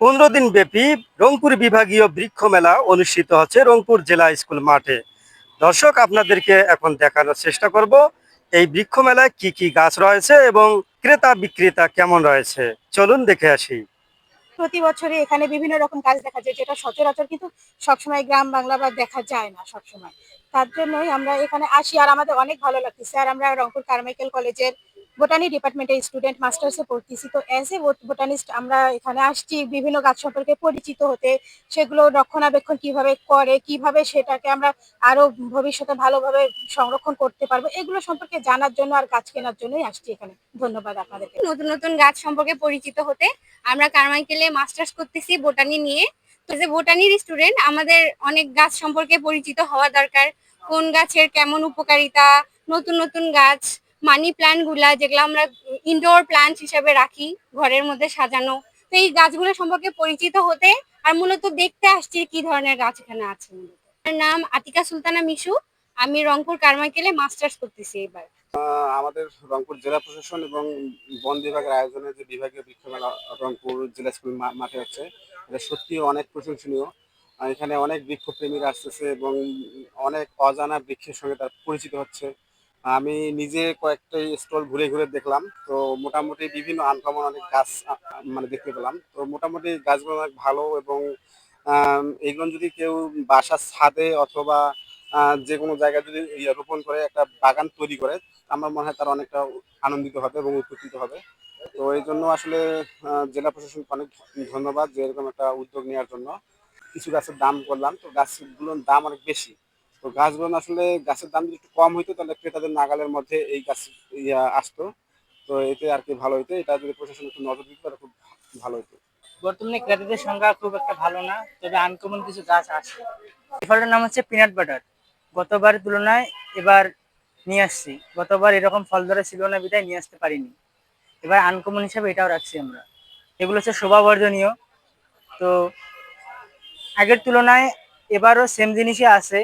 পনেরো দিন ব্যাপী রংপুর বিভাগীয় বৃক্ষ মেলা অনুষ্ঠিত হচ্ছে রংপুর জেলা স্কুল মাঠে। দর্শক, আপনাদেরকে এখন দেখানোর চেষ্টা করব এই বৃক্ষ মেলায় কি কি গাছ রয়েছে এবং ক্রেতা বিক্রেতা কেমন রয়েছে। চলুন দেখে আসি। প্রতি বছরই এখানে বিভিন্ন রকম গাছ দেখা যায়, যেটা সচরাচর কিন্তু সবসময় গ্রাম বাংলা বা দেখা যায় না সবসময়। তার জন্যই আমরা এখানে আসি, আর আমাদের অনেক ভালো লাগছে। স্যার, আমরা রংপুর কারমাইকেল কলেজের বোটানি ডিপার্টমেন্টের স্টুডেন্ট মাস্টার্সে পড়তেছি। তো অ্যাজ এ বোটানিস্ট আমরা এখানে আসছি, বিভিন্ন গাছ সম্পর্কে পরিচিত হতে, সেগুলো রক্ষণাবেক্ষণ কীভাবে করে, কীভাবে সেটাকে আমরা আরও ভবিষ্যতে ভালোভাবে সংরক্ষণ করতে পারব, এগুলো সম্পর্কে জানার জন্য আর গাছ কেনার জন্যই আসছি এখানে। ধন্যবাদ আপনাদেরকে। নতুন নতুন গাছ সম্পর্কে পরিচিত হতে আমরা কারমাইকেলে মাস্টার্স করতেছি বোটানি নিয়ে। তো যে বোটানির স্টুডেন্ট আমাদের অনেক গাছ সম্পর্কে পরিচিত হওয়া দরকার। কোন গাছের কেমন উপকারিতা, নতুন নতুন গাছ মানি প্ল্যান্টগুলা যেগুলো আমরা ইনডোর প্ল্যান্ট হিসেবে রাখি, ঘরের মধ্যে সাজানো। তো এই গাছগুলো সম্পর্কে পরিচিত হতে আর মূলত দেখতে আসছি কি ধরনের গাছ এখানে আছে নাম আতিকা সুলতানা মিশু, আমি রংপুর কারমাইকেলে মাস্টার্স করতেছি এবার আমাদের রংপুর জেলা প্রশাসন এবং বন বিভাগের আয়োজনে যে বিভাগীয় বৃক্ষ মেলা রংপুর জেলা স্কুল মাঠে হচ্ছে এটা সত্যি অনেক প্রশংসনীয়। এখানে অনেক বৃক্ষপ্রেমীরা আসতেছে এবং অনেক অজানা বৃক্ষের সঙ্গে তার পরিচিত হচ্ছে। আমি নিজে কয়েকটা স্টল ঘুরে ঘুরে দেখলাম। তো মোটামুটি বিভিন্ন আনকমন অনেক গাছ মানে দেখতে পেলাম। তো মোটামুটি গাছগুলো অনেক ভালো এবং এগুলো যদি কেউ বাসার ছাদে অথবা যে কোনো জায়গায় যদি রোপণ করে, একটা বাগান তৈরি করে, আমার মনে হয় তারা অনেকটা আনন্দিত হবে এবং উপকৃত হবে। তো এই জন্য আসলে জেলা প্রশাসনকে অনেক ধন্যবাদ যে এরকম একটা উদ্যোগ নেওয়ার জন্য। কিছু গাছের দাম করলাম তো গাছগুলোর দাম অনেক বেশি। তো গাছগুলো আসলে গাছের দাম যদি একটু কম হইতো, তাহলে ক্রেতাদের নাগালের মধ্যে এই গাছ ইয়া আসতো। তো এতে আর কি ভালো হইতো, এটা যদি প্রশাসন একটু নজর দিত, তাহলে খুব ভালো হতো বর্তমানে ক্রেতাদের সংখ্যা খুব একটা ভালো না, তবে আনকমন কিছু গাছ আছে। ফলটার নাম হচ্ছে পিনাট বাটার গতবারের তুলনায় এবার নিয়ে আসছি। গতবার এরকম ফল ধরে ছিল না, বিদায় নিয়ে আসতে পারিনি। এবার আনকমন হিসাবে এটাও রাখছি আমরা। এগুলো হচ্ছে শোভাবর্ধনীয়। তো আগের তুলনায় এবারও সেম জিনিসই আছে।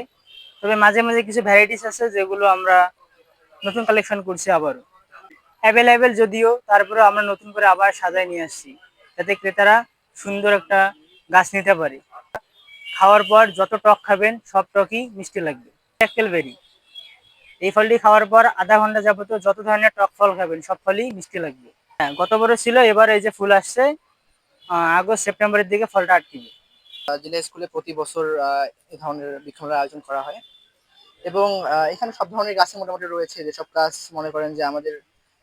তবে মাঝে মাঝে কিছু ভ্যারাইটিস আছে যেগুলো আমরা নতুন কালেকশন করছি আবারও। অ্যাভেলেবেল যদিও, তারপরে আমরা নতুন করে আবার সাজায় নিয়ে আসছি। যাতে ক্রেতারা সুন্দর একটা গাছ নিতে পারে। খাওয়ার পর যত টক খাবেন, সব টকই মিষ্টি লাগবে। বেরি এই ফলটি খাওয়ার পর আধা ঘণ্টা যাবত যত ধরনের টক ফল খাবেন, সব ফলই মিষ্টি লাগবে। হ্যাঁ গত বছর ছিল, এবার এই যে ফুল আসছে আগস্ট, সেপ্টেম্বরের দিকে ফলটা আটকিবে জেলা স্কুলে প্রতি বছর এই ধরনের বৃক্ষমেলার আয়োজন করা হয়। এবং এখানে সব ধরনের গাছ মোটামুটি রয়েছে। যেসব গাছ মনে করেন যে আমাদের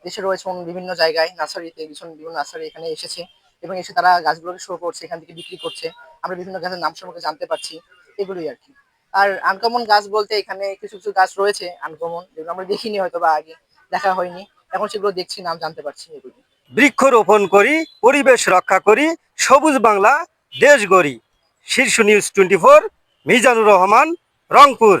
দেশে রয়েছে বিভিন্ন জায়গায় নার্সারিতে, ভীষণ বিভিন্ন নার্সারি এখানে এসেছে এবং এসে তারা গাছগুলোকে শো করছে, এখান থেকে বিক্রি করছে। আমরা বিভিন্ন গাছের নাম সম্পর্কে জানতে পারছি, এগুলোই আর কি। আর আনকমন গাছ বলতে এখানে কিছু কিছু গাছ রয়েছে আনকমন যেগুলো আমরা দেখিনি হয়তো বা আগে, দেখা হয়নি। এখন সেগুলো দেখছি, নাম জানতে পারছি এগুলি বৃক্ষরোপণ করি, পরিবেশ রক্ষা করি, সবুজ বাংলা, দেশ গড়ি। Shirsho news twenty four Mizanur Rahman, Rangpur.